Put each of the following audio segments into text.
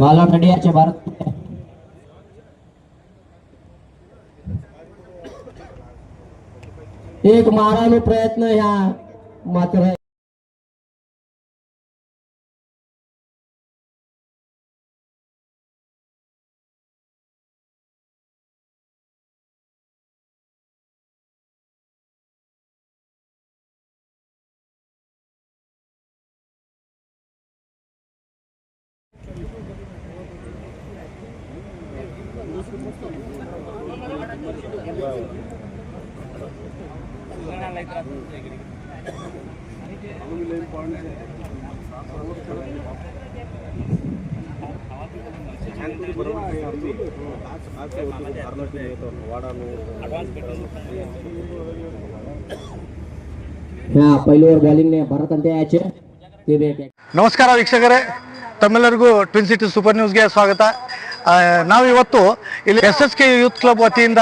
मला मीडियाचे भारत. एक मारानु प्रयत्न ह्या मात्र पहिलीवर बॉलिंगने भरत ಅಂತ ಯಾಚೆ ते ಬೇಕು ನಮಸ್ಕಾರ ವೀಕ್ಷಕರೇ ತಮ್ಮೆಲ್ಲರಿಗೂ ಟ್ವಿನ್ ಸಿಟಿ ಸೂಪರ್ ನ್ಯೂಸ್ಗೆ ಸ್ವಾಗತ ಆ, ನಾವು ಇವತ್ತು ಇಲ್ಲಿ S S K youth club ವತಿಯಿಂದ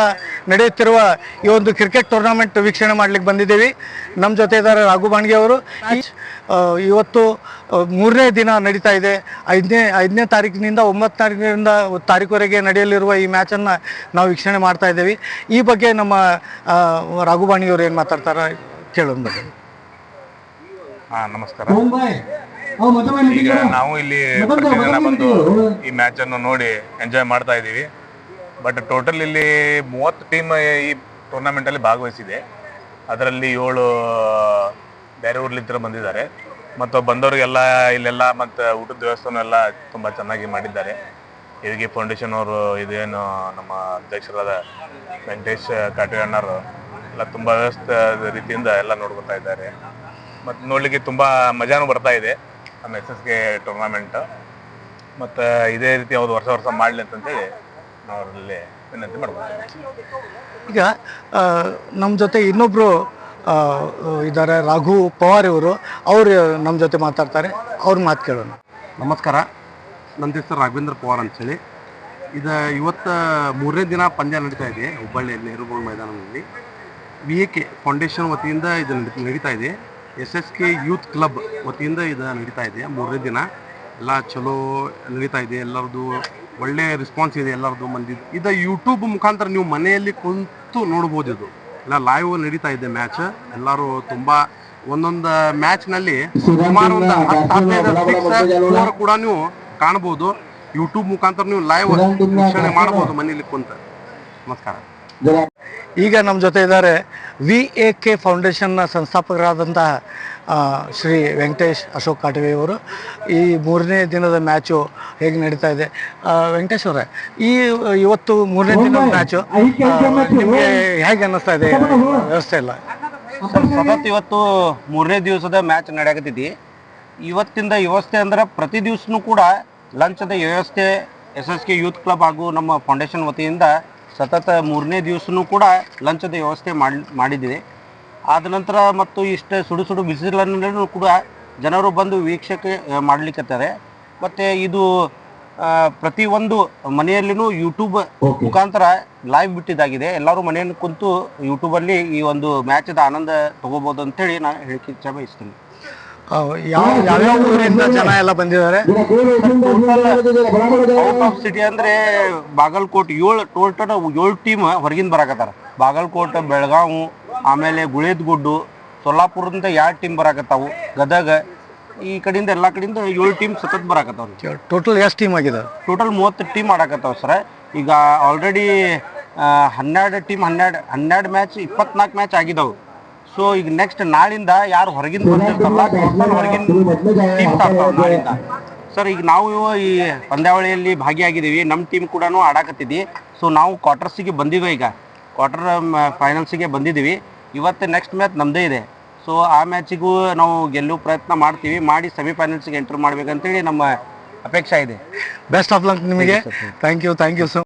ನಡೆಯುತ್ತಿರುವ ಈ ಒಂದು ಕ್ರಿಕೆಟ್ ಟೂರ್ನಮೆಂಟ್ ವೀಕ್ಷಣೆ ಮಾಡ್ಲಿಕ್ಕೆ ಬಂದಿದ್ದೀವಿ. ನಮ್ಮ ಜೊತೆ ಇದ್ದಾರೆ ರಾಘು ಬಾಣ್ಗೆ ಅವರು. ಇವತ್ತು ಮೂರನೇ ದಿನ ನಡೀತಾ ಇದೆ. ಐದನೇ ಐದನೇ ತಾರೀಕಿನಿಂದ ಒಂಬತ್ತು ತಾರೀಕಿನಿಂದ ತಾರೀಕುವರೆಗೆ ನಡೆಯಲಿರುವ ಈ ಮ್ಯಾಚನ್ನು ನಾವು ವೀಕ್ಷಣೆ ಮಾಡ್ತಾ ಇದ್ದೀವಿ. ಈ ಬಗ್ಗೆ ನಮ್ಮ ರಾಘು ಬಾಣಿಯವರು ಅವರು ಏನು ಮಾತಾಡ್ತಾರೆ ಕೇಳೋಣ ಹಾ ನಮಸ್ಕಾರ. ಈಗ ನಾವು ಇಲ್ಲಿ ಬಂದು ಈ ಮ್ಯಾಚ್ ಅನ್ನು ನೋಡಿ ಎಂಜಾಯ್ ಮಾಡ್ತಾ ಇದ್ದೀವಿ. ಬಟ್ ಟೋಟಲ್ ಇಲ್ಲಿ ಮೂವತ್ತು ಟೀಮ್ ಈ ಟೂರ್ನಮೆಂಟ್ ಅಲ್ಲಿ ಭಾಗವಹಿಸಿದೆ. ಅದರಲ್ಲಿ ಏಳು ಬೇರೆ ಊರ್ಲಿಂದ ಬಂದಿದ್ದಾರೆ. ಮತ್ತು ಬಂದವರಿಗೆಲ್ಲ ಇಲ್ಲೆಲ್ಲ ಮತ್ತು ಊಟದ ವ್ಯವಸ್ಥೆನೂ ಎಲ್ಲ ತುಂಬಾ ಚೆನ್ನಾಗಿ ಮಾಡಿದ್ದಾರೆ. ಇದಕ್ಕೆ ಫೌಂಡೇಶನ್ ಅವರು ಇದೇನು ನಮ್ಮ ಅಧ್ಯಕ್ಷರಾದ ವೆಂಕಟೇಶ್ ಕಾಟೆ ಅಣ್ಣರು ಎಲ್ಲ ತುಂಬಾ ವ್ಯವಸ್ಥೆ ರೀತಿಯಿಂದ ಎಲ್ಲ ನೋಡ್ಕೊತಾ ಇದ್ದಾರೆ. ಮತ್ತು ನೋಡ್ಲಿಕ್ಕೆ ತುಂಬಾ ಮಜಾನು ಬರ್ತಾ ಇದೆ ನಮ್ಮ ಎಸ್ ಎಸ್ ಕೆ ಟೂರ್ನಮೆಂಟ್ ಮತ್ತು ಇದೇ ರೀತಿ ಅವ್ರು ವರ್ಷ ವರ್ಷ ಮಾಡಲಿ ಅಂತಂತೇಳಿ ನಾವು ಅವರಲ್ಲಿ ವಿನಂತಿ ಮಾಡ್ಬೋದು. ಈಗ ನಮ್ಮ ಜೊತೆ ಇನ್ನೊಬ್ಬರು ಇದ್ದಾರೆ ರಾಘು ಪವಾರ್ ಇವರು. ಅವರು ನಮ್ಮ ಜೊತೆ ಮಾತಾಡ್ತಾರೆ. ಅವ್ರ ಮಾತು ಕೇಳೋಣ. ನಮಸ್ಕಾರ. ನನ್ನ ಹೆಸರು ರಾಘವೇಂದ್ರ ಪವಾರ್ ಅಂತೇಳಿ ಇದು ಇವತ್ತು ಮೂರನೇ ದಿನ ಪಂದ್ಯ ನಡೀತಾ ಇದೆ. ಹುಬ್ಬಳ್ಳಿಯಲ್ಲಿ ನೆಹರು ಮೈದಾನದಲ್ಲಿ. ವಿ ಎ ಕೆ ಫೌಂಡೇಶನ್ ವತಿಯಿಂದ ಇದು ನಡಿ- ನಡೀತಾ ಇದೆ. S S K youth club ವತಿಯಿಂದ ಇದು ನಡೀತಾ ಇದೆ ಮೂರನೇ ದಿನ. ಎಲ್ಲ ಚಲೋ ನಡೀತಾ ಇದೆ ಎಲ್ಲರದು ಒಳ್ಳೆ ರೆಸ್ಪಾನ್ಸ್ ಇದೆ ಎಲ್ಲರದು ಮಂದಿ. ಇದು ಯೂಟ್ಯೂಬ್ ಮುಖಾಂತರ ನೀವು ಮನೆಯಲ್ಲಿ ಕುಂತು ನೋಡ್ಬೋದು ಇದು. ಎಲ್ಲ ಲೈವ್ ನಡೀತಾ ಇದೆ ಮ್ಯಾಚ್ ಎಲ್ಲರೂ ತುಂಬಾ ಒಂದೊಂದು ಮ್ಯಾಚ್ನಲ್ಲಿ ಸುಮಾರು ಒಂದು ಹತ್ತು ಹದಿನೈದು ಕೂಡ ನೀವು ಕಾಣಬಹುದು ಯೂಟ್ಯೂಬ್ ಮುಖಾಂತರ ನೀವು ಲೈವ್ ವೀಕ್ಷಣೆ ಮಾಡಬಹುದು ಮನೆಯಲ್ಲಿ ಕುಂತ. ನಮಸ್ಕಾರ. ಈಗ ನಮ್ಮ ಜೊತೆ ಇದ್ದಾರೆ ವಿ ಎ ಕೆ ಫೌಂಡೇಶನ್ನ ಸಂಸ್ಥಾಪಕರಾದಂತಹ ಶ್ರೀ ವೆಂಕಟೇಶ್ ಅಶೋಕ್ ಕಾಟವೆ ಅವರು. ಈ ಮೂರನೇ ದಿನದ ಮ್ಯಾಚು ಹೇಗೆ ನಡೀತಾ ಇದೆ? ವೆಂಕಟೇಶ್ ಅವರೇ ಈ ಇವತ್ತು ಮೂರನೇ ದಿನದ ಮ್ಯಾಚು ನಿಮಗೆ ಹೇಗೆ ಅನ್ನಿಸ್ತಾ ಇದೆ? ವ್ಯವಸ್ಥೆ ಇಲ್ಲ. ಸತತ್ ಇವತ್ತು ಮೂರನೇ ದಿವಸದ ಮ್ಯಾಚ್ ನಡೆಯಾಕತ್ತಿದ್ದಿ. ಇವತ್ತಿಂದ ವ್ಯವಸ್ಥೆ ಅಂದ್ರೆ ಪ್ರತಿ ದಿವಸನೂ ಕೂಡ ಲಂಚದ ವ್ಯವಸ್ಥೆ S S K youth club ಹಾಗೂ ನಮ್ಮ ಫೌಂಡೇಶನ್ ವತಿಯಿಂದ ಸತತ ಮೂರನೇ ದಿವಸನೂ ಕೂಡ ಲಂಚದ ವ್ಯವಸ್ಥೆ ಮಾಡಿ ಮಾಡಿದ್ದೀವಿ ಆದ ನಂತರ ಮತ್ತು ಇಷ್ಟು ಸುಡು ಸುಡು ಬಿಸಿಲನ್ನು ಕೂಡ ಜನರು ಬಂದು ವೀಕ್ಷಕ ಮಾಡಲಿಕ್ಕೆ ಮತ್ತು ಇದು ಪ್ರತಿಯೊಂದು ಮನೆಯಲ್ಲಿನೂ ಯೂಟ್ಯೂಬ್ ಮುಖಾಂತರ ಲೈವ್ ಬಿಟ್ಟಿದ್ದಾಗಿದೆ. ಎಲ್ಲರೂ ಮನೆಯನ್ನು ಕುಂತು ಯೂಟ್ಯೂಬಲ್ಲಿ ಈ ಒಂದು ಮ್ಯಾಚದ ಆನಂದ ತಗೋಬಹುದು ಅಂತೇಳಿ ನಾನು ಹೇಳಿಕೆ ಇಚ್ಛೆ ಬಯಸ್ತೀನಿ ಯಾವ ಯಾವ್ಯಾವ ಊರಿಂದ ಜನ ಎಲ್ಲ ಬಂದಿದ್ದಾರೆ? ಸಿಟಿ ಅಂದ್ರೆ ಬಾಗಲಕೋಟ್ ಏಳು ಟೋಟಲ್ ಏಳು ಟೀಮ್ ಹೊರಗಿಂದ ಬರಾಕತ್ತಾರ. ಬಾಗಲಕೋಟ್, ಬೆಳಗಾವು, ಆಮೇಲೆ ಗುಳೇದ್ಗುಡ್ಡು, ಸೊಲ್ಲಾಪುರದಿಂದ ಎರಡು ಟೀಮ್ ಬರಾಕತ್ತಾವು? ಗದಗ, ಈ ಕಡೆಯಿಂದ ಎಲ್ಲಾ ಕಡೆಯಿಂದ ಏಳು ಟೀಮ್ ಸತತ್ ಬರಾಕತ್ತಾವ್ರಿ. ಟೋಟಲ್ ಎಷ್ಟು ಟೀಮ್ ಆಗಿದೆ ಟೋಟಲ್ ಮೂವತ್ತು ಟೀಮ್ ಆಡಾಕತ್ತಾವ ಸರ್. ಈಗ ಆಲ್ರೆಡಿ ಹನ್ನೆರಡು ಟೀಮ್ ಹನ್ನೆರಡು ಹನ್ನೆರಡು ಮ್ಯಾಚ್ ಇಪ್ಪತ್ನಾಲ್ಕು ಮ್ಯಾಚ್ ಆಗಿದಾವು. ಸೊ ಈಗ ನೆಕ್ಸ್ಟ್ ನಾಳಿಂದ ಯಾರು ಹೊರಗಿಂದ ಬಂದಿರ್ತಾರಲ್ಲ ಟೋಟಲ್ ಹೊರಗಿನ ನಾಳಿಂದ. ಸರ್ ಈಗ ನಾವು ಈ ಪಂದ್ಯಾವಳಿಯಲ್ಲಿ ಭಾಗಿಯಾಗಿದ್ದೀವಿ ನಮ್ಮ ಟೀಮ್ ಕೂಡ ಆಡಾಕತ್ತಿದ್ವಿ. ಸೊ ನಾವು ಕ್ವಾರ್ಟರ್ಸಿಗೆ ಬಂದಿದ್ವಿ ಈಗ. ಕ್ವಾರ್ಟರ್ ಫೈನಲ್ಸಿಗೆ ಬಂದಿದ್ದೀವಿ. ಇವತ್ತು ನೆಕ್ಸ್ಟ್ ಮ್ಯಾಚ್ ನಮ್ಮದೇ ಇದೆ. ಸೊ ಆ ಮ್ಯಾಚಿಗೂ ನಾವು ಗೆಲ್ಲುವ ಪ್ರಯತ್ನ ಮಾಡ್ತೀವಿ. ಮಾಡಿ ಸೆಮಿಫೈನಲ್ಸ್ಗೆ ಎಂಟರ್ ಮಾಡ್ಬೇಕಂತೇಳಿ ನಮ್ಮ ಅಪೇಕ್ಷೆ ಇದೆ. ಬೆಸ್ಟ್ ಆಫ್ ಲಕ್ ನಿಮಗೆ. Thank you thank you so